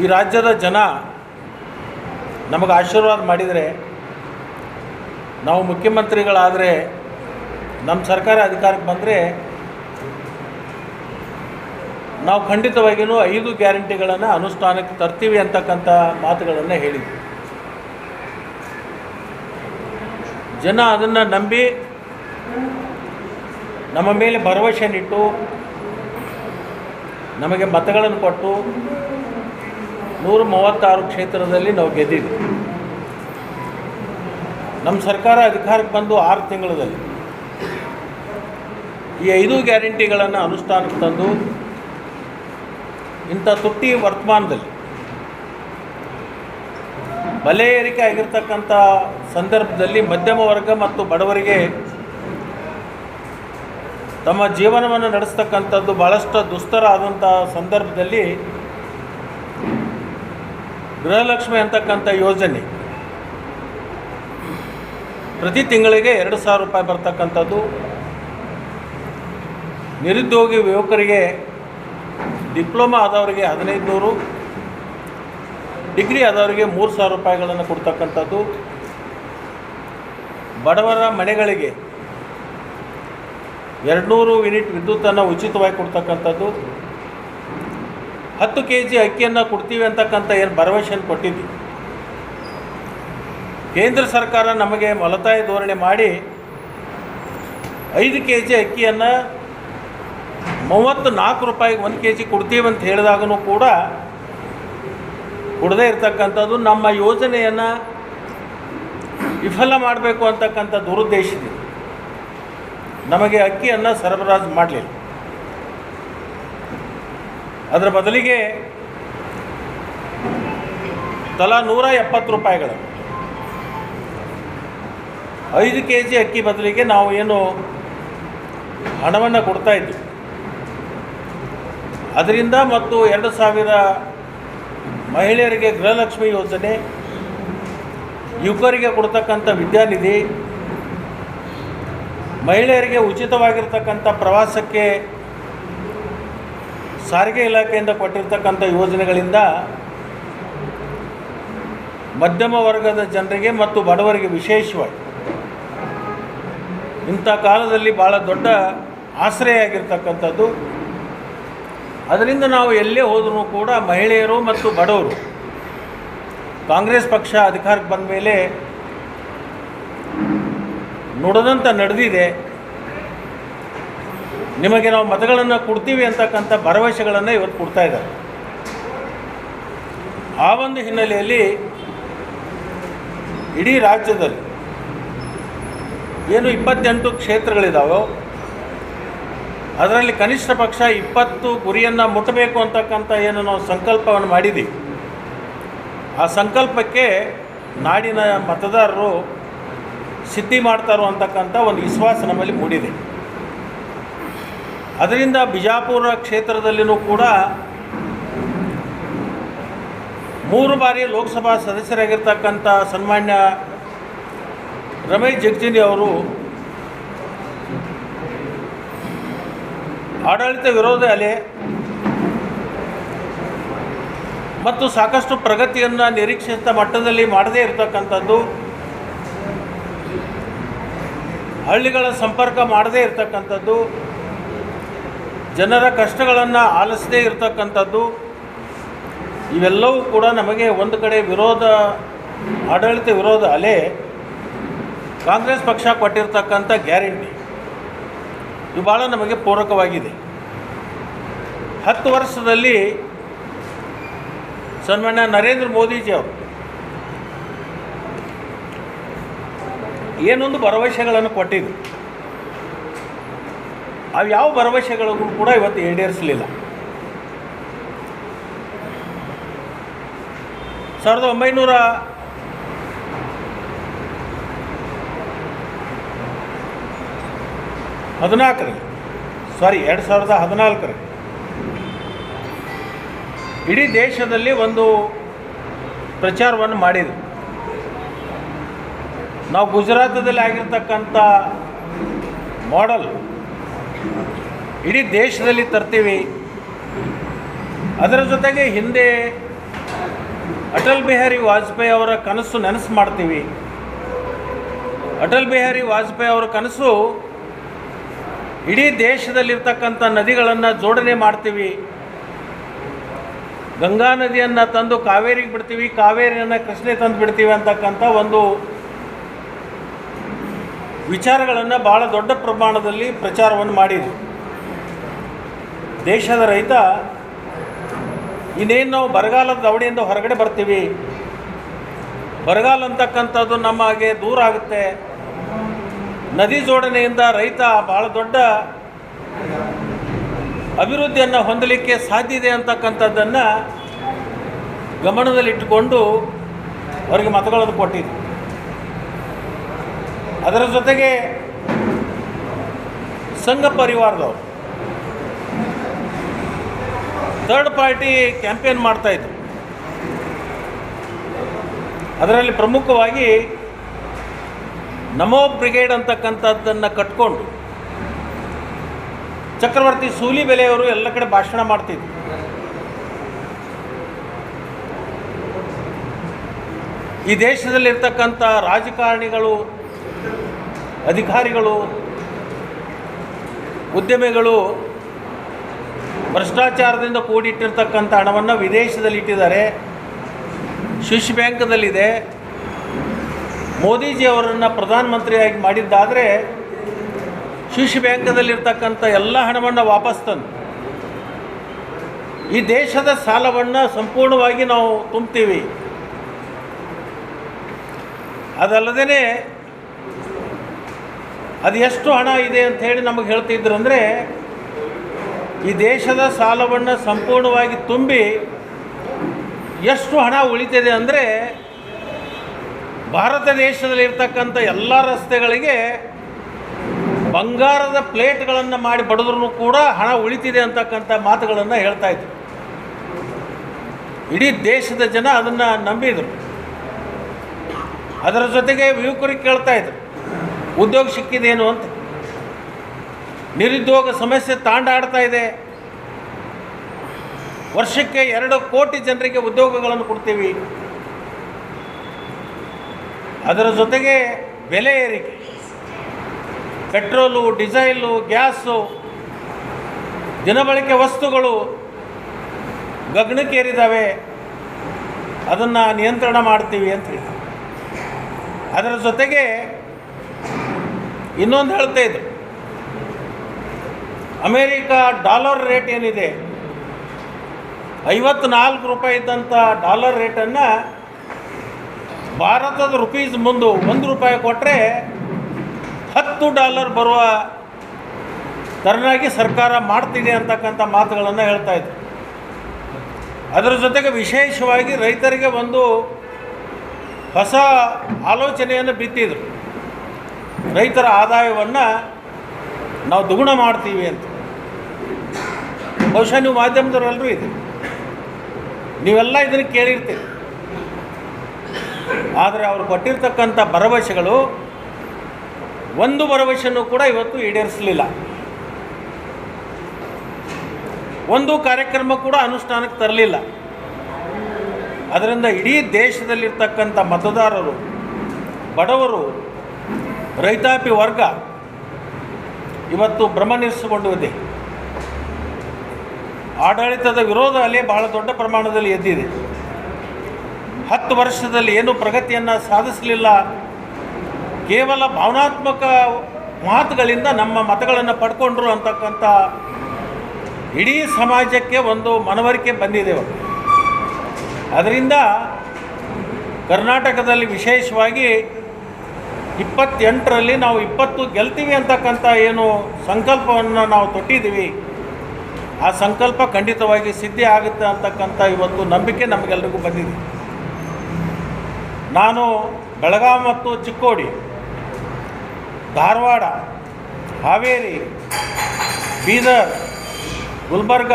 ಈ ರಾಜ್ಯದ ಜನ ನಮಗೆ ಆಶೀರ್ವಾದ ಮಾಡಿದರೆ, ನಾವು ಮುಖ್ಯಮಂತ್ರಿಗಳಾದರೆ ನಮ್ಮ ಸರ್ಕಾರ ಅಧಿಕಾರಕ್ಕೆ ಬಂದರೆ ನಾವು ಖಂಡಿತವಾಗಿಯೂ ಐದು ಗ್ಯಾರಂಟಿಗಳನ್ನು ಅನುಷ್ಠಾನಕ್ಕೆ ತರ್ತೀವಿ ಅಂತಕ್ಕಂಥ ಮಾತುಗಳನ್ನು ಹೇಳಿದ್ವಿ. ಜನ ಅದನ್ನು ನಂಬಿ ನಮ್ಮ ಮೇಲೆ ಭರವಸೆನಿಟ್ಟು ನಮಗೆ ಮತಗಳನ್ನು ಕೊಟ್ಟು ನೂರ ಮೂವತ್ತಾರು ಕ್ಷೇತ್ರದಲ್ಲಿ ನಾವು ಗೆದ್ದಿದ್ವಿ. ನಮ್ಮ ಸರ್ಕಾರ ಅಧಿಕಾರಕ್ಕೆ ಬಂದು ಆರು ತಿಂಗಳಲ್ಲಿ ಈ ಐದು ಗ್ಯಾರಂಟಿಗಳನ್ನು ಅನುಷ್ಠಾನಕ್ಕೆ ತಂದು ಇಂಥ ತುಟ್ಟಿ ವರ್ತಮಾನದಲ್ಲಿ ಬಲೆ ಏರಿಕೆ ಆಗಿರ್ತಕ್ಕಂಥ ಸಂದರ್ಭದಲ್ಲಿ ಮಧ್ಯಮ ವರ್ಗ ಮತ್ತು ಬಡವರಿಗೆ ತಮ್ಮ ಜೀವನವನ್ನು ನಡೆಸ್ತಕ್ಕಂಥದ್ದು ಭಾಳಷ್ಟು ದುಸ್ತರ ಆದಂಥ ಸಂದರ್ಭದಲ್ಲಿ ಗೃಹಲಕ್ಷ್ಮಿ ಅಂತಕ್ಕಂಥ ಯೋಜನೆ ಪ್ರತಿ ತಿಂಗಳಿಗೆ ಎರಡು ಸಾವಿರ ರೂಪಾಯಿ ಬರ್ತಕ್ಕಂಥದ್ದು. ನಿರುದ್ಯೋಗಿ ಯುವಕರಿಗೆ ಡಿಪ್ಲೊಮಾ ಆದವರಿಗೆ ಹದಿನೈದು ನೂರು ಡಿಗ್ರಿ ಆದವರಿಗೆ ಮೂರು ಸಾವಿರ ರೂಪಾಯಿಗಳನ್ನು ಕೊಡ್ತಕ್ಕಂಥದ್ದು. ಬಡವರ ಮನೆಗಳಿಗೆ ಎರಡುನೂರು ಯೂನಿಟ್ ವಿದ್ಯುತ್ತನ್ನು ಉಚಿತವಾಗಿ ಕೊಡ್ತಕ್ಕಂಥದ್ದು. ಹತ್ತು ಕೆ ಜಿ ಅಕ್ಕಿಯನ್ನು ಕೊಡ್ತೀವಿ ಅಂತಕ್ಕಂಥ ಏನು ಭರವಸೆಯನ್ನು ಕೊಟ್ಟಿದ್ವಿ? ಕೇಂದ್ರ ಸರ್ಕಾರ ನಮಗೆ ಮಲತಾಯಿ ಧೋರಣೆ ಮಾಡಿ ಐದು ಕೆ ಜಿ ಅಕ್ಕಿಯನ್ನು ಮೂವತ್ತು ನಾಲ್ಕು ರೂಪಾಯಿಗೆ ಒಂದು ಕೆ ಜಿ ಕೊಡ್ತೀವಿ ಅಂತ ಹೇಳಿದಾಗೂ ಕೂಡ ಕೊಡದೇ ಇರತಕ್ಕಂಥದ್ದು ನಮ್ಮ ಯೋಜನೆಯನ್ನು ವಿಫಲ ಮಾಡಬೇಕು ಅಂತಕ್ಕಂಥ ದುರುದ್ದೇಶದಿಂದ ನಮಗೆ ಅಕ್ಕಿಯನ್ನು ಸರಬರಾಜು ಮಾಡಲಿಲ್ಲ. ಅದರ ಬದಲಿಗೆ ತಲಾ ನೂರ ಎಪ್ಪತ್ತು ರೂಪಾಯಿಗಳು. ಐದು ಕೆ ಜಿ ಅಕ್ಕಿ ಬದಲಿಗೆ ನಾವು ಏನು ಹಣವನ್ನು ಕೊಡ್ತಾ ಇದ್ವಿ. ಅದರಿಂದ ಮತ್ತು ಎರಡು ಸಾವಿರ ಮಹಿಳೆಯರಿಗೆ ಗೃಹಲಕ್ಷ್ಮಿ ಯೋಜನೆ, ಯುವಕರಿಗೆ ಕೊಡ್ತಕ್ಕಂಥ ವಿದ್ಯಾನಿಧಿ, ಮಹಿಳೆಯರಿಗೆ ಉಚಿತವಾಗಿರ್ತಕ್ಕಂಥ ಪ್ರವಾಸಕ್ಕೆ ಸಾರಿಗೆ ಇಲಾಖೆಯಿಂದ ಕೊಟ್ಟಿರ್ತಕ್ಕಂಥ ಯೋಜನೆಗಳಿಂದ ಮಧ್ಯಮ ವರ್ಗದ ಜನರಿಗೆ ಮತ್ತು ಬಡವರಿಗೆ ವಿಶೇಷವಾಗಿ ಇಂಥ ಕಾಲದಲ್ಲಿ ಭಾಳ ದೊಡ್ಡ ಆಶ್ರಯ ಆಗಿರ್ತಕ್ಕಂಥದ್ದು. ಅದರಿಂದ ನಾವು ಎಲ್ಲೇ ಹೋದರೂ ಕೂಡ ಮಹಿಳೆಯರು ಮತ್ತು ಬಡವರು ಕಾಂಗ್ರೆಸ್ ಪಕ್ಷ ಅಧಿಕಾರಕ್ಕೆ ಬಂದ ಮೇಲೆ ನುಡದಂತ ನಡೆದಿದೆ. ನಿಮಗೆ ನಾವು ಮತಗಳನ್ನು ಕೊಡ್ತೀವಿ ಅಂತಕ್ಕಂಥ ಭರವಸೆಗಳನ್ನು ಇವತ್ತು ಕೊಡ್ತಾ ಇದ್ದಾರೆ. ಆ ಒಂದು ಹಿನ್ನೆಲೆಯಲ್ಲಿ ಇಡೀ ರಾಜ್ಯದಲ್ಲಿ ಏನು ಇಪ್ಪತ್ತೆಂಟು ಕ್ಷೇತ್ರಗಳಿದಾವೋ, ಅದರಲ್ಲಿ ಕನಿಷ್ಠ ಪಕ್ಷ ಇಪ್ಪತ್ತು ಗುರಿಯನ್ನು ಮುಟ್ಟಬೇಕು ಅಂತಕ್ಕಂಥ ಏನು ನಾವು ಸಂಕಲ್ಪವನ್ನು ಮಾಡಿದ್ದೀವಿ ಆ ಸಂಕಲ್ಪಕ್ಕೆ ನಾಡಿನ ಮತದಾರರು ಸಿದ್ಧಿ ಮಾಡ್ತಾರೋ ಅಂತಕ್ಕಂಥ ಒಂದು ವಿಶ್ವಾಸ ನಮ್ಮಲ್ಲಿ ಮೂಡಿದೆ. ಅದರಿಂದ ಬಿಜಾಪುರ ಕ್ಷೇತ್ರದಲ್ಲಿಯೂ ಕೂಡ ಮೂರು ಬಾರಿ ಲೋಕಸಭಾ ಸದಸ್ಯರಾಗಿರ್ತಕ್ಕಂಥ ಸನ್ಮಾನ್ಯ ರಮೇಶ್ ಜಗಜಿನಿ ಅವರು ಆಡಳಿತ ವಿರೋಧ ಅಲೆ ಮತ್ತು ಸಾಕಷ್ಟು ಪ್ರಗತಿಯನ್ನು ನಿರೀಕ್ಷಿಸಿದ ಮಟ್ಟದಲ್ಲಿ ಮಾಡದೇ ಇರತಕ್ಕಂಥದ್ದು, ಹಳ್ಳಿಗಳ ಸಂಪರ್ಕ ಮಾಡದೇ ಇರತಕ್ಕಂಥದ್ದು ಜನರ ಕಷ್ಟಗಳನ್ನು ಆಲಿಸದೇ ಇರತಕ್ಕಂಥದ್ದು, ಇವೆಲ್ಲವೂ ಕೂಡ ನಮಗೆ ಒಂದು ಕಡೆ ವಿರೋಧ, ಆಡಳಿತ ವಿರೋಧ ಅಲೆ ಕಾಂಗ್ರೆಸ್ ಪಕ್ಷ ಕೊಟ್ಟಿರ್ತಕ್ಕಂಥ ಗ್ಯಾರಂಟಿ. ಇದು ಭಾಳ ನಮಗೆ ಪೂರಕವಾಗಿದೆ. ಹತ್ತು ವರ್ಷದಲ್ಲಿ ಸನ್ಮಾನ್ಯ ನರೇಂದ್ರ ಮೋದಿಜಿ ಅವರು ಏನೊಂದು ಭರವಸೆಗಳನ್ನು ಕೊಟ್ಟಿದ್ರು. ಅವು ಯಾವ ಭರವಸೆಗಳಿಗೂ ಕೂಡ ಇವತ್ತು ಈಡೇರಿಸಲಿಲ್ಲ. ಸಾವಿರದ ಒಂಬೈನೂರ ಹದಿನಾಲ್ಕರಲ್ಲಿ ಸಾರಿ ಎರಡು ಸಾವಿರದ ಹದಿನಾಲ್ಕರಲ್ಲಿ ಇಡೀ ದೇಶದಲ್ಲಿ ಒಂದು ಪ್ರಚಾರವನ್ನು ಮಾಡಿದರು. ನಾವು ಗುಜರಾತದಲ್ಲಿ ಆಗಿರ್ತಕ್ಕಂಥ ಮಾಡೆಲ್ ಇಡೀ ದೇಶದಲ್ಲಿ ತರ್ತೀವಿ. ಅದರ ಜೊತೆಗೆ ಹಿಂದೆ ಅಟಲ್ ಬಿಹಾರಿ ವಾಜಪೇಯಿ ಅವರ ಕನಸು ನೆನಸು ಮಾಡ್ತೀವಿ. ಅಟಲ್ ಬಿಹಾರಿ ವಾಜಪೇಯಿ ಅವರ ಕನಸು ಇಡೀ ದೇಶದಲ್ಲಿರ್ತಕ್ಕಂಥ ನದಿಗಳನ್ನು ಜೋಡಣೆ ಮಾಡ್ತೀವಿ. ಗಂಗಾ ನದಿಯನ್ನು ತಂದು ಕಾವೇರಿಗೆ ಬಿಡ್ತೀವಿ, ಕಾವೇರಿಯನ್ನು ಕೃಷ್ಣೆ ತಂದು ಬಿಡ್ತೀವಿ ಅಂತಕ್ಕಂಥ ಒಂದು ವಿಚಾರಗಳನ್ನು ಭಾಳ ದೊಡ್ಡ ಪ್ರಮಾಣದಲ್ಲಿ ಪ್ರಚಾರವನ್ನು ಮಾಡಿದ್ರು ದೇಶದ ರೈತ, ಇನ್ನೇನು ನಾವು ಬರಗಾಲದ ದವಡಿಯಿಂದ ಹೊರಗಡೆ ಬರ್ತೀವಿ? ಬರಗಾಲ ಅಂತಕ್ಕಂಥದ್ದು ನಮಗೆ ದೂರ ಆಗುತ್ತೆ. ನದಿ ಜೋಡಣೆಯಿಂದ ರೈತ ಭಾಳ ದೊಡ್ಡ ಅಭಿವೃದ್ಧಿಯನ್ನು ಹೊಂದಲಿಕ್ಕೆ ಸಾಧ್ಯ ಇದೆ ಅಂತಕ್ಕಂಥದ್ದನ್ನು ಗಮನದಲ್ಲಿಟ್ಟುಕೊಂಡು ಅವರಿಗೆ ಮತಗಳನ್ನು ಕೊಟ್ಟಿದ್ದು ಅದರ ಜೊತೆಗೆ ಸಂಘ ಪರಿವಾರದವರು ಥರ್ಡ್ ಪಾರ್ಟಿ ಕ್ಯಾಂಪೇನ್ ಮಾಡ್ತಾಯಿದ್ರು ಅದರಲ್ಲಿ ಪ್ರಮುಖವಾಗಿ ನಮೋ ಬ್ರಿಗೇಡ್ ಅಂತಕ್ಕಂಥದ್ದನ್ನು ಕಟ್ಕೊಂಡು ಚಕ್ರವರ್ತಿ ಸೂಲಿ ಬೆಲೆಯವರು ಎಲ್ಲ ಕಡೆ ಭಾಷಣ ಮಾಡ್ತಿದ್ರು. ಈ ದೇಶದಲ್ಲಿರ್ತಕ್ಕಂಥ ರಾಜಕಾರಣಿಗಳು, ಅಧಿಕಾರಿಗಳು, ಉದ್ಯಮಿಗಳು ಭ್ರಷ್ಟಾಚಾರದಿಂದ ಕೂಡಿಟ್ಟಿರ್ತಕ್ಕಂಥ ಹಣವನ್ನು ವಿದೇಶದಲ್ಲಿ ಇಟ್ಟಿದ್ದಾರೆ ಸ್ವಿಸ್ ಬ್ಯಾಂಕ್ದಲ್ಲಿದೆ ಮೋದಿಜಿ ಅವರನ್ನು ಪ್ರಧಾನಮಂತ್ರಿಯಾಗಿ ಮಾಡಿದ್ದಾದರೆ ಸ್ವಿಸ್ ಬ್ಯಾಂಕ್ದಲ್ಲಿರ್ತಕ್ಕಂಥ ಎಲ್ಲ ಹಣವನ್ನು ವಾಪಸ್ ತಂದು ಈ ದೇಶದ ಸಾಲವನ್ನು ಸಂಪೂರ್ಣವಾಗಿ ನಾವು ತುಂಬ್ತೀವಿ. ಅದಲ್ಲದೇ ಅದು ಎಷ್ಟು ಹಣ ಇದೆ ಅಂತ ಹೇಳಿ ನಮಗೆ ಹೇಳ್ತಿದ್ರು ಅಂದರೆ ಈ ದೇಶದ ಸಾಲವನ್ನು ಸಂಪೂರ್ಣವಾಗಿ ತುಂಬಿ ಎಷ್ಟು ಹಣ ಉಳಿತಿದೆ ಅಂದರೆ ಭಾರತ ದೇಶದಲ್ಲಿ ಇರ್ತಕ್ಕಂಥ ಎಲ್ಲ ರಸ್ತೆಗಳಿಗೆ ಬಂಗಾರದ ಪ್ಲೇಟ್ಗಳನ್ನು ಮಾಡಿ ಬಡಿದ್ರೂ ಕೂಡ ಹಣ ಉಳಿತಿದೆ ಅಂತಕ್ಕಂಥ ಮಾತುಗಳನ್ನು ಹೇಳ್ತಾ ಇದ್ರು. ಇಡೀ ದೇಶದ ಜನ ಅದನ್ನು ನಂಬಿದರು. ಅದರ ಜೊತೆಗೆ ಯುವಕರಿಗೆ ಕೇಳ್ತಾ ಇದ್ರು, ಉದ್ಯೋಗ ಸಿಕ್ಕಿದೇನು ಅಂತ. ನಿರುದ್ಯೋಗ ಸಮಸ್ಯೆ ತಾಂಡಾಡ್ತಾ ಇದೆ. ವರ್ಷಕ್ಕೆ ಎರಡು ಕೋಟಿ ಜನರಿಗೆ ಉದ್ಯೋಗಗಳನ್ನು ಕೊಡ್ತೀವಿ. ಅದರ ಜೊತೆಗೆ ಬೆಲೆ ಏರಿಕೆ. ಪೆಟ್ರೋಲು, ಡೀಸೈಲು, ಗ್ಯಾಸು, ದಿನಬಳಕೆ ವಸ್ತುಗಳು ಗಗನಕ್ಕೇರಿದ್ದಾವೆ ಅದನ್ನು ನಿಯಂತ್ರಣ ಮಾಡ್ತೀವಿ ಅಂತ ಹೇಳಿ ಅದರ ಜೊತೆಗೆ ಇನ್ನೊಂದು ಹೇಳ್ತಾ ಇದ್ರು. ಅಮೇರಿಕಾ ಡಾಲರ್ ರೇಟ್ ಏನಿದೆ? ಐವತ್ನಾಲ್ಕು ರೂಪಾಯಿ ಇದ್ದಂಥ ಡಾಲರ್ ರೇಟನ್ನು ಭಾರತದ ರುಪೀಸ್ ಮುಂದೆ ಒಂದು ರೂಪಾಯಿ ಕೊಟ್ಟರೆ ಹತ್ತು ಡಾಲರ್ ಬರುವ ತರನಾಗಿ ಸರ್ಕಾರ ಮಾಡ್ತಿದೆ ಅಂತಕ್ಕಂಥ ಮಾತುಗಳನ್ನು ಹೇಳ್ತಾ ಇದ್ರು. ಅದರ ಜೊತೆಗೆ ವಿಶೇಷವಾಗಿ ರೈತರಿಗೆ ಒಂದು ಹೊಸ ಆಲೋಚನೆಯನ್ನು ಬಿತ್ತಿದ್ರು. ರೈತರ ಆದಾಯವನ್ನು ನಾವು ದುಗುಣ ಮಾಡ್ತೀವಿ ಅಂತ. ಬಹುಶಃ ನೀವು ಮಾಧ್ಯಮದವರೆಲ್ಲರೂ ಇದೆ ನೀವೆಲ್ಲ ಇದನ್ನು ಕೇಳಿರ್ತೀರಿ. ಆದರೆ ಅವರು ಕೊಟ್ಟಿರ್ತಕ್ಕಂಥ ಭರವಸೆಗಳು, ಒಂದು ಭರವಸೆಯನ್ನು ಕೂಡ ಇವತ್ತು ಈಡೇರಿಸಲಿಲ್ಲ. ಒಂದು ಕಾರ್ಯಕ್ರಮ ಕೂಡ ಅನುಷ್ಠಾನಕ್ಕೆ ತರಲಿಲ್ಲ. ಅದರಿಂದ ಇಡೀ ದೇಶದಲ್ಲಿರ್ತಕ್ಕಂಥ ಮತದಾರರು, ಬಡವರು, ರೈತಾಪಿ ವರ್ಗ ಇವತ್ತು ಭ್ರಮನಿರಿಸಿಕೊಂಡಿದೆ ಆಡಳಿತದ ವಿರೋಧ ಅಲ್ಲಿ ಬಹಳ ದೊಡ್ಡ ಪ್ರಮಾಣದಲ್ಲಿ ಎದ್ದಿದೆ. ಹತ್ತು ವರ್ಷದಲ್ಲಿ ಏನು ಪ್ರಗತಿಯನ್ನು ಸಾಧಿಸಲಿಲ್ಲ. ಕೇವಲ ಭಾವನಾತ್ಮಕ ಮಾತುಗಳಿಂದ ನಮ್ಮ ಮತಗಳನ್ನು ಪಡ್ಕೊಂಡ್ರು ಅಂತಕ್ಕಂಥ ಇಡೀ ಸಮಾಜಕ್ಕೆ ಒಂದು ಮನವರಿಕೆ ಬಂದಿದೆ ಅದರಿಂದ ಕರ್ನಾಟಕದಲ್ಲಿ ವಿಶೇಷವಾಗಿ ಇಪ್ಪತ್ತೆಂಟರಲ್ಲಿ ನಾವು ಇಪ್ಪತ್ತು ಗೆಲ್ತೀವಿ ಅಂತಕ್ಕಂಥ ಏನು ಸಂಕಲ್ಪವನ್ನು ನಾವು ತೊಟ್ಟಿದ್ದೀವಿ. ಆ ಸಂಕಲ್ಪ ಖಂಡಿತವಾಗಿ ಸಿದ್ಧಿ ಆಗುತ್ತೆ ಅಂತಕ್ಕಂಥ ಇವತ್ತು ನಂಬಿಕೆ ನಮಗೆಲ್ಲರಿಗೂ ಬಂದಿದೆ. ನಾನು ಬೆಳಗಾವಿ ಮತ್ತು ಚಿಕ್ಕೋಡಿ, ಧಾರವಾಡ, ಹಾವೇರಿ, ಬೀದರ್, ಗುಲ್ಬರ್ಗ,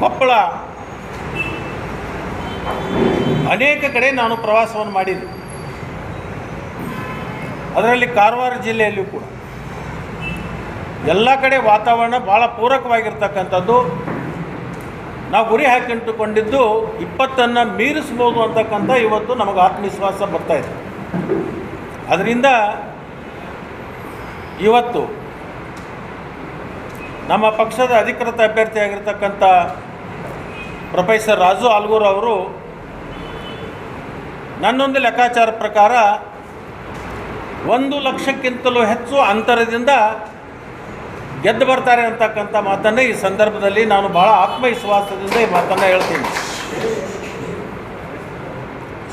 ಕೊಪ್ಪಳ ಅನೇಕ ಕಡೆ ನಾನು ಪ್ರವಾಸವನ್ನು ಮಾಡಿದ್ದೆ. ಅದರಲ್ಲಿ ಕಾರವಾರ ಜಿಲ್ಲೆಯಲ್ಲಿಯೂ ಕೂಡ. ಎಲ್ಲ ಕಡೆ ವಾತಾವರಣ ಭಾಳ ಪೂರಕವಾಗಿರ್ತಕ್ಕಂಥದ್ದು. ನಾವು ಗುರಿ ಹಾಕಿಟ್ಟುಕೊಂಡಿದ್ದು ಇಪ್ಪತ್ತನ್ನು ಮೀರಿಸ್ಬೋದು ಅಂತಕ್ಕಂಥ ಇವತ್ತು ನಮಗೆ ಆತ್ಮವಿಶ್ವಾಸ ಬರ್ತಾ ಇದೆ. ಅದರಿಂದ ಇವತ್ತು ನಮ್ಮ ಪಕ್ಷದ ಅಧಿಕೃತ ಅಭ್ಯರ್ಥಿಯಾಗಿರ್ತಕ್ಕಂಥ ಪ್ರೊಫೆಸರ್ ರಾಜು ಆಲ್ಗೂರ್ ಅವರು ನನ್ನೊಂದು ಲೆಕ್ಕಾಚಾರ ಪ್ರಕಾರ ಒಂದು ಲಕ್ಷಕ್ಕಿಂತಲೂ ಹೆಚ್ಚು ಅಂತರದಿಂದ ಗೆದ್ದು ಬರ್ತಾರೆ ಅಂತಕ್ಕಂಥ ಮಾತನ್ನು ಈ ಸಂದರ್ಭದಲ್ಲಿ ನಾನು ಬಹಳ ಆತ್ಮವಿಶ್ವಾಸದಿಂದ ಈ ಮಾತನ್ನು ಹೇಳ್ತೀನಿ.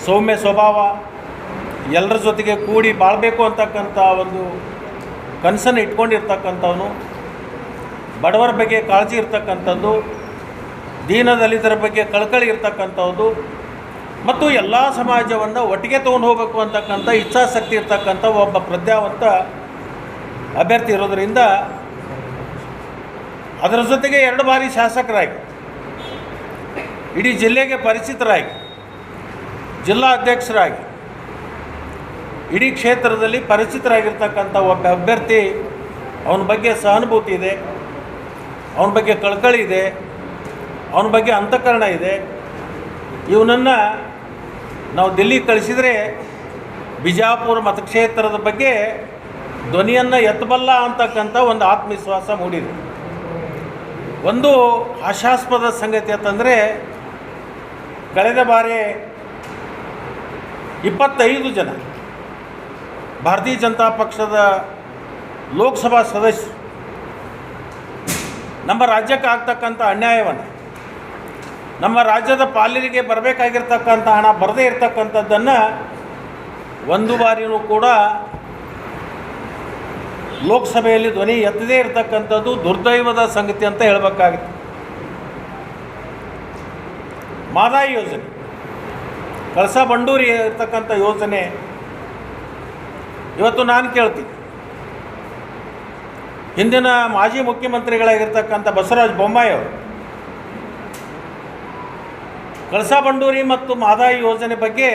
ಸೌಮ್ಯ ಸ್ವಭಾವ, ಎಲ್ಲರ ಜೊತೆಗೆ ಕೂಡಿ ಬಾಳಬೇಕು ಅಂತಕ್ಕಂಥ ಒಂದು ಕನಸನ್ನು ಇಟ್ಕೊಂಡಿರ್ತಕ್ಕಂಥವನು, ಬಡವರ ಬಗ್ಗೆ ಕಾಳಜಿ ಇರ್ತಕ್ಕಂಥದ್ದು ದೀನ ದಲಿತರ ಬಗ್ಗೆ ಕಳಕಳಿ ಇರ್ತಕ್ಕಂಥದ್ದು ಮತ್ತು ಎಲ್ಲ ಸಮಾಜವನ್ನು ಒಟ್ಟಿಗೆ ತೊಗೊಂಡು ಹೋಗಬೇಕು ಅಂತಕ್ಕಂಥ ಇಚ್ಛಾಶಕ್ತಿ ಇರ್ತಕ್ಕಂಥ ಒಬ್ಬ ಪ್ರಜ್ಞಾವಂತ ಅಭ್ಯರ್ಥಿ ಇರೋದರಿಂದ ಅದರ ಜೊತೆಗೆ ಎರಡು ಬಾರಿ ಶಾಸಕರಾಗಿ, ಇಡೀ ಜಿಲ್ಲೆಗೆ ಪರಿಚಿತರಾಗಿ, ಜಿಲ್ಲಾ ಅಧ್ಯಕ್ಷರಾಗಿ, ಇಡೀ ಕ್ಷೇತ್ರದಲ್ಲಿ ಪರಿಚಿತರಾಗಿರ್ತಕ್ಕಂಥ ಒಬ್ಬ ಅಭ್ಯರ್ಥಿ, ಅವನ ಬಗ್ಗೆ ಸಹಾನುಭೂತಿ ಇದೆ, ಅವನ ಬಗ್ಗೆ ಕಳಕಳಿ ಇದೆ, ಅವನ ಬಗ್ಗೆ ಅಂತಃಕರಣ ಇದೆ. ಇವನನ್ನು ನಾವು ದಿಲ್ಲಿ ಕಳಿಸಿದರೆ ಬಿಜಾಪುರ ಮತಕ್ಷೇತ್ರದ ಬಗ್ಗೆ ಧ್ವನಿಯನ್ನು ಎತ್ತಬಲ್ಲ ಅಂತಕ್ಕಂಥ ಒಂದು ಆತ್ಮವಿಶ್ವಾಸ ಮೂಡಿದೆ. ಒಂದು ಆಶಾಸ್ಪದ ಸಂಗತಿ ಅಂತಂದರೆ, ಕಳೆದ ಬಾರಿ ಇಪ್ಪತ್ತೈದು ಜನ ಭಾರತೀಯ ಜನತಾ ಪಕ್ಷದ ಲೋಕಸಭಾ ಸದಸ್ಯರು ನಮ್ಮ ರಾಜ್ಯಕ್ಕೆ ಆಗ್ತಕ್ಕಂಥ ಅನ್ಯಾಯವನ್ನು, ನಮ್ಮ ರಾಜ್ಯದ ಪಾಲಿನಿಗೆ ಬರಬೇಕಾಗಿರ್ತಕ್ಕಂಥ ಹಣ, ಬರದೇ ಇರತಕ್ಕಂಥದ್ದನ್ನು ಒಂದು ಬಾರಿಯೂ ಕೂಡ ಲೋಕಸಭೆಯಲ್ಲಿ ಧ್ವನಿ ಎತ್ತದೇ ಇರತಕ್ಕಂಥದ್ದು ದುರ್ದೈವದ ಸಂಗತಿ ಅಂತ ಹೇಳಬೇಕಾಗಿತ್ತು. ಮಾದಾಯಿ ಯೋಜನೆ. ಕಳಸ ಬಂಡೂರಿ ಇರ್ತಕ್ಕಂಥ ಯೋಜನೆ. ಇವತ್ತು ನಾನು ಕೇಳ್ತೀನಿ. ಹಿಂದಿನ ಮಾಜಿ ಮುಖ್ಯಮಂತ್ರಿಗಳಾಗಿರ್ತಕ್ಕಂಥ ಬಸವರಾಜ ಬೊಮ್ಮಾಯಿ ಅವರು ಕಳಸಾ ಬಂಡೂರಿ ಮತ್ತು ಮಾದಾಯಿ ಯೋಜನೆ ಬಗ್ಗೆ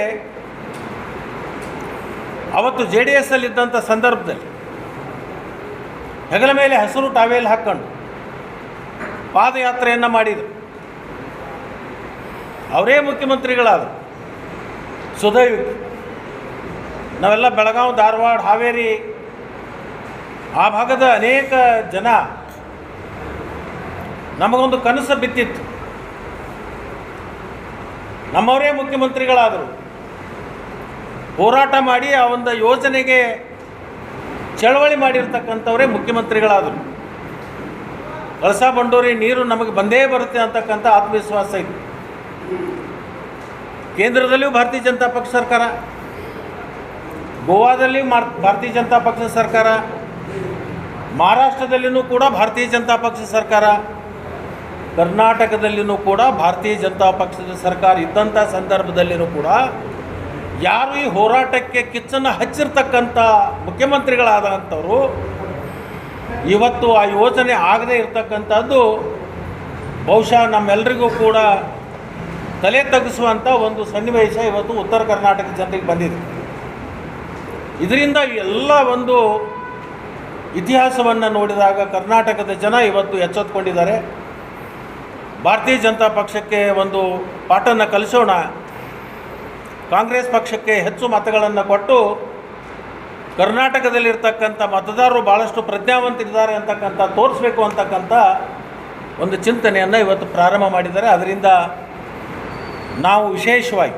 ಅವತ್ತು ಜೆ ಡಿ ಎಸ್ ಇದ್ದಂಥ ಸಂದರ್ಭದಲ್ಲಿ ಹೆಗಲ ಮೇಲೆ ಹಸಿರು ಟಾವೆಲ್ ಹಾಕ್ಕೊಂಡು ಪಾದಯಾತ್ರೆಯನ್ನು ಮಾಡಿದರು. ಅವರೇ ಮುಖ್ಯಮಂತ್ರಿಗಳಾದರು. ಸುದೈವ್. ನಾವೆಲ್ಲ ಬೆಳಗಾವಿ, ಧಾರವಾಡ, ಹಾವೇರಿ, ಆ ಭಾಗದ ಅನೇಕ ಜನ ನಮಗೊಂದು ಕನಸು ಬಿತ್ತಿತ್ತು ನಮ್ಮವರೇ ಮುಖ್ಯಮಂತ್ರಿಗಳಾದರು. ಹೋರಾಟ ಮಾಡಿ ಆ ಒಂದು ಯೋಜನೆಗೆ ಚಳವಳಿ ಮಾಡಿರ್ತಕ್ಕಂಥವರೇ ಮುಖ್ಯಮಂತ್ರಿಗಳಾದರು. ಕಳಸ ಬಂಡೂರಿ ನೀರು ನಮಗೆ ಬಂದೇ ಬರುತ್ತೆ ಅಂತಕ್ಕಂಥ ಆತ್ಮವಿಶ್ವಾಸ ಇತ್ತು ಕೇಂದ್ರದಲ್ಲಿಯೂ ಭಾರತೀಯ ಜನತಾ ಪಕ್ಷ ಸರ್ಕಾರ ಗೋವಾದಲ್ಲಿ ಭಾರತೀಯ ಜನತಾ ಪಕ್ಷ ಸರ್ಕಾರ ಮಹಾರಾಷ್ಟ್ರದಲ್ಲಿಯೂ ಕೂಡ ಭಾರತೀಯ ಜನತಾ ಪಕ್ಷ ಸರ್ಕಾರ ಕರ್ನಾಟಕದಲ್ಲಿಯೂ ಕೂಡ ಭಾರತೀಯ ಜನತಾ ಪಕ್ಷದ ಸರ್ಕಾರ ಇದ್ದಂಥ ಸಂದರ್ಭದಲ್ಲಿಯೂ ಕೂಡ ಯಾರು ಈ ಹೋರಾಟಕ್ಕೆ ಕಿಚ್ಚನ್ನು ಹಚ್ಚಿರ್ತಕ್ಕಂಥ ಮುಖ್ಯಮಂತ್ರಿಗಳಾದಂಥವರು, ಇವತ್ತು ಆ ಯೋಜನೆ ಆಗದೇ ಇರತಕ್ಕಂಥದ್ದು ಬಹುಶಃ ನಮ್ಮೆಲ್ಲರಿಗೂ ಕೂಡ ತಲೆ ತಗ್ಗಿಸುವಂಥ ಒಂದು ಸನ್ನಿವೇಶ ಇವತ್ತು ಉತ್ತರ ಕರ್ನಾಟಕ ಜನರಿಗೆ ಬಂದಿದೆ. ಇದರಿಂದ ಎಲ್ಲ ಒಂದು ಇತಿಹಾಸವನ್ನು ನೋಡಿದಾಗ ಕರ್ನಾಟಕದ ಜನ ಇವತ್ತು ಎಚ್ಚೆತ್ಕೊಂಡಿದ್ದಾರೆ. ಭಾರತೀಯ ಜನತಾ ಪಕ್ಷಕ್ಕೆ ಒಂದು ಪಾಠನ ಕಲಿಸೋಣ. ಕಾಂಗ್ರೆಸ್ ಪಕ್ಷಕ್ಕೆ ಹೆಚ್ಚು ಮತಗಳನ್ನು ಕೊಟ್ಟು ಕರ್ನಾಟಕದಲ್ಲಿರ್ತಕ್ಕಂಥ ಮತದಾರರು ಭಾಳಷ್ಟು ಪ್ರಜ್ಞಾವಂತರಿದ್ದಾರೆ ಅಂತಕ್ಕಂಥ, ತೋರಿಸ್ಬೇಕು ಅಂತಕ್ಕಂಥ ಒಂದು ಚಿಂತನೆಯನ್ನು ಇವತ್ತು ಪ್ರಾರಂಭ ಮಾಡಿದ್ದಾರೆ. ಅದರಿಂದ ನಾವು ವಿಶೇಷವಾಗಿ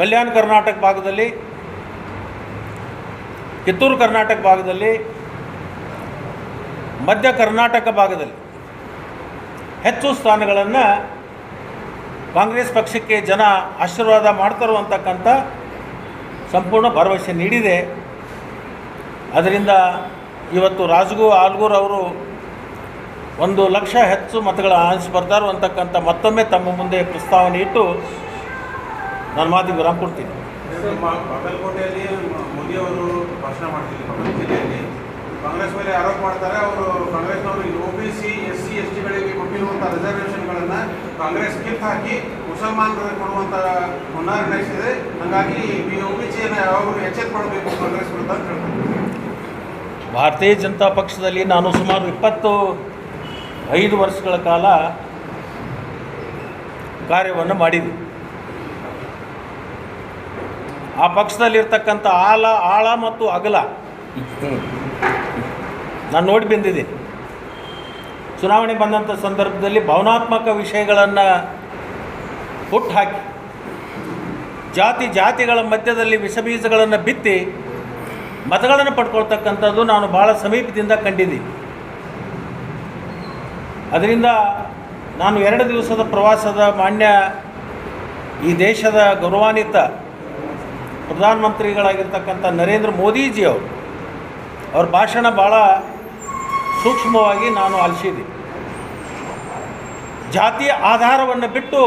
ಕಲ್ಯಾಣ ಕರ್ನಾಟಕ ಭಾಗದಲ್ಲಿ, ಕಿತ್ತೂರು ಕರ್ನಾಟಕ ಭಾಗದಲ್ಲಿ, ಮಧ್ಯ ಕರ್ನಾಟಕ ಭಾಗದಲ್ಲಿ ಹೆಚ್ಚು ಸ್ಥಾನಗಳನ್ನು ಕಾಂಗ್ರೆಸ್ ಪಕ್ಷಕ್ಕೆ ಜನ ಆಶೀರ್ವಾದ ಮಾಡ್ತಾರೋ ಅಂತಕ್ಕಂಥ ಸಂಪೂರ್ಣ ಭರವಸೆ ನೀಡಿದೆ. ಅದರಿಂದ ಇವತ್ತು ರಾಜಗು, ಆಲ್ಗೂರ್ ಅವರು ಒಂದು ಲಕ್ಷ ಹೆಚ್ಚು ಮತಗಳ ಆರಿಸಿ ಬರ್ತಾರೋ ಅಂತಕ್ಕಂಥ ಮತ್ತೊಮ್ಮೆ ತಮ್ಮ ಮುಂದೆ ಪ್ರಸ್ತಾವನೆ ಇಟ್ಟು ನನ್ನ ಮಾತಿಗೆ ವಿರಾಮ ಕೊಡ್ತೀನಿ. ಕಾಂಗ್ರೆಸ್ ಮೇಲೆ ಆರೋಪ ಮಾಡ್ತಾರೆ. ಅವರು ಕಾಂಗ್ರೆಸ್ನವರು O B C S C S ಟಿಗಳಿಗೆ ಕೊಟ್ಟಿರುವಂಥ ರಿಸರ್ವೇಷನ್ಗಳನ್ನು ಕಾಂಗ್ರೆಸ್ ಕಿತ್ತು ಹಾಕಿ ಮುಸಲ್ಮಾನರಿಗೆ ಕೊಡುವಂಥ ಹುನ್ನಾರ ನಡೆಸಿದೆ. ಹಾಗಾಗಿ ಈ ಒ ಬಿ ಸಿಯನ್ನು ಯಾವಾಗಲೂ ಮಾಡಬೇಕು ಕಾಂಗ್ರೆಸ್ ವಿರುದ್ಧ ಅಂತ ಹೇಳ್ತಾರೆ ಭಾರತೀಯ ಜನತಾ ಪಕ್ಷದಲ್ಲಿ ನಾನು ಸುಮಾರು ಇಪ್ಪತ್ತು ಐದು ವರ್ಷಗಳ ಕಾಲ ಕಾರ್ಯವನ್ನು ಮಾಡಿದೆ. ಆ ಪಕ್ಷದಲ್ಲಿರ್ತಕ್ಕಂಥ ಆಳ ಆಳ ಮತ್ತು ಅಗಲ ನಾನು ನೋಡಿ ಬಂದಿದ್ದೀನಿ. ಚುನಾವಣೆ ಬಂದಂಥ ಸಂದರ್ಭದಲ್ಲಿ ಭಾವನಾತ್ಮಕ ವಿಷಯಗಳನ್ನು ಹುಟ್ಟು ಹಾಕಿ, ಜಾತಿ ಜಾತಿಗಳ ಮಧ್ಯದಲ್ಲಿ ವಿಷಬೀಜಗಳನ್ನು ಬಿತ್ತಿ ಮತಗಳನ್ನು ಪಡ್ಕೊಳ್ತಕ್ಕಂಥದ್ದು ನಾನು ಭಾಳ ಸಮೀಪದಿಂದ ಕಂಡಿದ್ದೀನಿ. ಅದರಿಂದ ನಾನು ಎರಡು ದಿವಸದ ಪ್ರವಾಸದ ಮಾನ್ಯ ಈ ದೇಶದ ಗೌರವಾನ್ವಿತ ಪ್ರಧಾನಮಂತ್ರಿಗಳಾಗಿರ್ತಕ್ಕಂಥ ನರೇಂದ್ರ ಮೋದಿಜಿಯವರು, ಅವ್ರ ಭಾಷಣ ಭಾಳ ಸೂಕ್ಷ್ಮವಾಗಿ ನಾನು ಆಲಿಸಿದೆ. ಜಾತಿಯ ಆಧಾರವನ್ನು ಬಿಟ್ಟು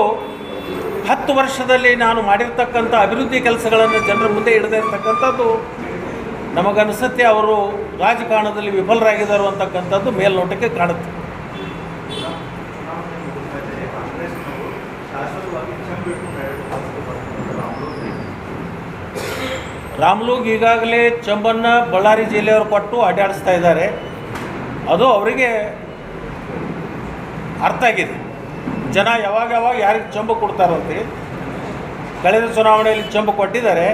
ಹತ್ತು ವರ್ಷದಲ್ಲಿ ನಾನು ಮಾಡಿರ್ತಕ್ಕಂಥ ಅಭಿವೃದ್ಧಿ ಕೆಲಸಗಳನ್ನು ಜನರ ಮುಂದೆ ಇಡದೇ ಇರತಕ್ಕಂಥದ್ದು, ನಮಗನಿಸುತ್ತೆ ಅವರು ರಾಜಕಾರಣದಲ್ಲಿ ವಿಫಲರಾಗಿದ್ದಾರೆ ಅಂತಕ್ಕಂಥದ್ದು ಮೇಲ್ನೋಟಕ್ಕೆ ಕಾಣುತ್ತೆ ರಾಮ್ಲೂಗ್ ಈಗಾಗಲೇ ಚಂಬನ್ನ ಬಳ್ಳಾರಿ ಜಿಲ್ಲೆಯವರು ಕೊಟ್ಟು ಅಡ್ಡಾಡಿಸ್ತಾ ಇದ್ದಾರೆ. ಅದು ಅವರಿಗೆ ಅರ್ಥ ಆಗಿದೆ. ಜನ ಯಾವಾಗ ಯಾವಾಗ ಯಾರಿಗೆ ಚಂಬು ಕೊಡ್ತಾರಂತೆ ಕಳೆದ ಚುನಾವಣೆಯಲ್ಲಿ ಚಂಬು ಕೊಟ್ಟಿದ್ದಾರೆ.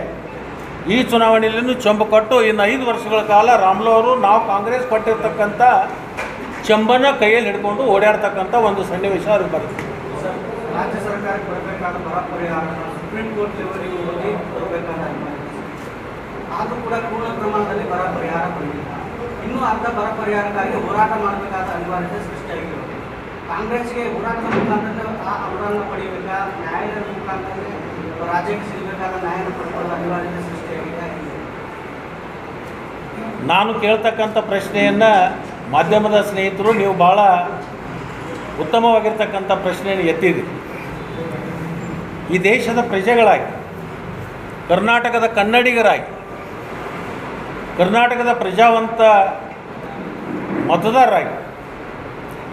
ಈ ಚುನಾವಣೆಯಲ್ಲೂ ಚಂಬು ಕೊಟ್ಟು ಇನ್ನು ಐದು ವರ್ಷಗಳ ಕಾಲ ರಾಮ್ಲವರು ನಾವು ಕಾಂಗ್ರೆಸ್ ಕೊಟ್ಟಿರ್ತಕ್ಕಂಥ ಚಂಬನ್ನ ಕೈಯಲ್ಲಿ ಹಿಡ್ಕೊಂಡು ಓಡಾಡ್ತಕ್ಕಂಥ ಒಂದು ಸನ್ನಿವೇಶ ಅವ್ರಿಗೆ ಬರುತ್ತೆ. ಆದರೂ ಕೂಡ ಪೂರ್ಣ ಪ್ರಮಾಣದಲ್ಲಿ ಬರ ಪರಿಹಾರ ಇನ್ನೂ ಅರ್ಧ ಬರ ಪರಿಹಾರಕ್ಕಾಗಿ ಹೋರಾಟ ಮಾಡಬೇಕಾದ ಅನಿವಾರ್ಯತೆ ಸೃಷ್ಟಿಯಾಗಿರೋದು ಕಾಂಗ್ರೆಸ್ಗೆ ಹೋರಾಟದ ಮುಖಾಂತರ ಆ ಅನುದಾನ ಪಡೆಯಬೇಕಾ? ನ್ಯಾಯಾಲಯದ ಮುಖಾಂತರ ರಾಜ್ಯಕ್ಕೆ ಸಿಗಬೇಕಾದ ನ್ಯಾಯನ ಪಡ್ಕೊಳ್ಳೋ ಅನಿವಾರ್ಯತೆ ಸೃಷ್ಟಿಯಾಗಿದೆ ನಾನು ಕೇಳ್ತಕ್ಕಂಥ ಪ್ರಶ್ನೆಯನ್ನು ಮಾಧ್ಯಮದ ಸ್ನೇಹಿತರು, ನೀವು ಭಾಳ ಉತ್ತಮವಾಗಿರ್ತಕ್ಕಂಥ ಪ್ರಶ್ನೆಯನ್ನು ಎತ್ತಿದ್ರಿ ಈ ದೇಶದ ಪ್ರಜೆಗಳಾಗಿ, ಕರ್ನಾಟಕದ ಕನ್ನಡಿಗರಾಗಿ ಕರ್ನಾಟಕದ ಪ್ರಜಾವಂತ ಮತದಾರರಾಗಿ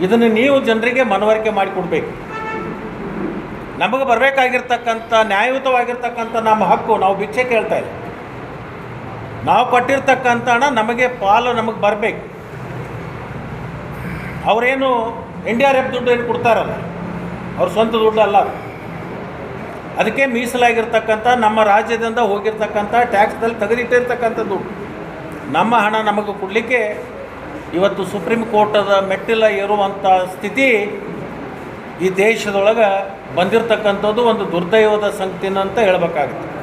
ಇದನ್ನು ನೀವು ಜನರಿಗೆ ಮನವರಿಕೆ ಮಾಡಿಕೊಡ್ಬೇಕು. ನಮಗೆ ಬರಬೇಕಾಗಿರ್ತಕ್ಕಂಥ, ನ್ಯಾಯಯುತವಾಗಿರ್ತಕ್ಕಂಥ ನಮ್ಮ ಹಕ್ಕು, ನಾವು ಭಿಕ್ಷೆ ಕೇಳ್ತಾ ಇಲ್ಲ ನಾವು ಕೊಟ್ಟಿರ್ತಕ್ಕಂಥ ಹಣ ನಮಗೆ ಪಾಲು ನಮಗೆ ಬರಬೇಕು. ಅವರೇನು ಎನ್ ಡಿ ಆರ್ ಎಫ್ ದುಡ್ಡು ಏನು ಕೊಡ್ತಾರಲ್ಲ, ಅವ್ರ ಸ್ವಂತ ದುಡ್ಡು ಅಲ್ಲ ಅದಕ್ಕೆ ಮೀಸಲಾಗಿರ್ತಕ್ಕಂಥ ನಮ್ಮ ರಾಜ್ಯದಿಂದ ಹೋಗಿರ್ತಕ್ಕಂಥ ಟ್ಯಾಕ್ಸ್ದಲ್ಲಿ ತೆಗೆದಿಟ್ಟಿರ್ತಕ್ಕಂಥ ದುಡ್ಡು. ನಮ್ಮ ಹಣ ನಮಗೆ ಕೊಡಲಿಕ್ಕೆ ಇವತ್ತು ಸುಪ್ರೀಂ ಕೋರ್ಟದ ಮೆಟ್ಟಿಲ ಇರುವಂಥ ಸ್ಥಿತಿ ಈ ದೇಶದೊಳಗೆ ಬಂದಿರತಕ್ಕಂಥದ್ದು ಒಂದು ದುರ್ದೈವದ ಸಂಗತಿನ ಅಂತ ಹೇಳಬೇಕಾಗುತ್ತೆ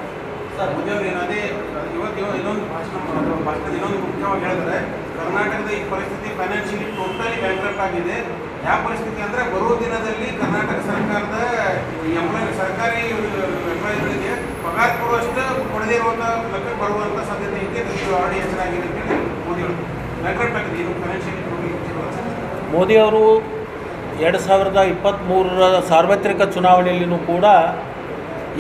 ಕರ್ನಾಟಕದ ಈ ಪರಿಸ್ಥಿತಿ ಫೈನಾನ್ಷಿಯಲಿ ಟೋಟಲಿ ಬ್ಯಾಂಕ್ರಪ್ಟ್ ಆಗಿದೆ. ಯಾವ ಪರಿಸ್ಥಿತಿ ಅಂದರೆ ಬರುವ ದಿನದಲ್ಲಿ ಕರ್ನಾಟಕ ಸರ್ಕಾರದ ಎಂಪ್ಲಾಯ್ ಸರ್ಕಾರಿ ಎಂಪ್ಲಾಯಿಗಳಿಗೆ ಪಗಾರ ಕೊಡುವಷ್ಟು ಕೊಡದೇ ಇರುವಂಥ ಲೆಕ್ಕ ಬರುವಂಥ ಸಾಧ್ಯತೆ ಇದೆ. ಆಲ್ರೆಡಿ ಹೆಸರಾಗಿದೆ ಅಂತೇಳಿ ಮೋದಿ ಅವರು ಆಗಿದೆ ಇದು ಮೋದಿ ಅವರು ಎರಡು ಸಾವಿರದ ಇಪ್ಪತ್ತ್ಮೂರರ ಸಾರ್ವತ್ರಿಕ ಚುನಾವಣೆಯಲ್ಲಿಯೂ ಕೂಡ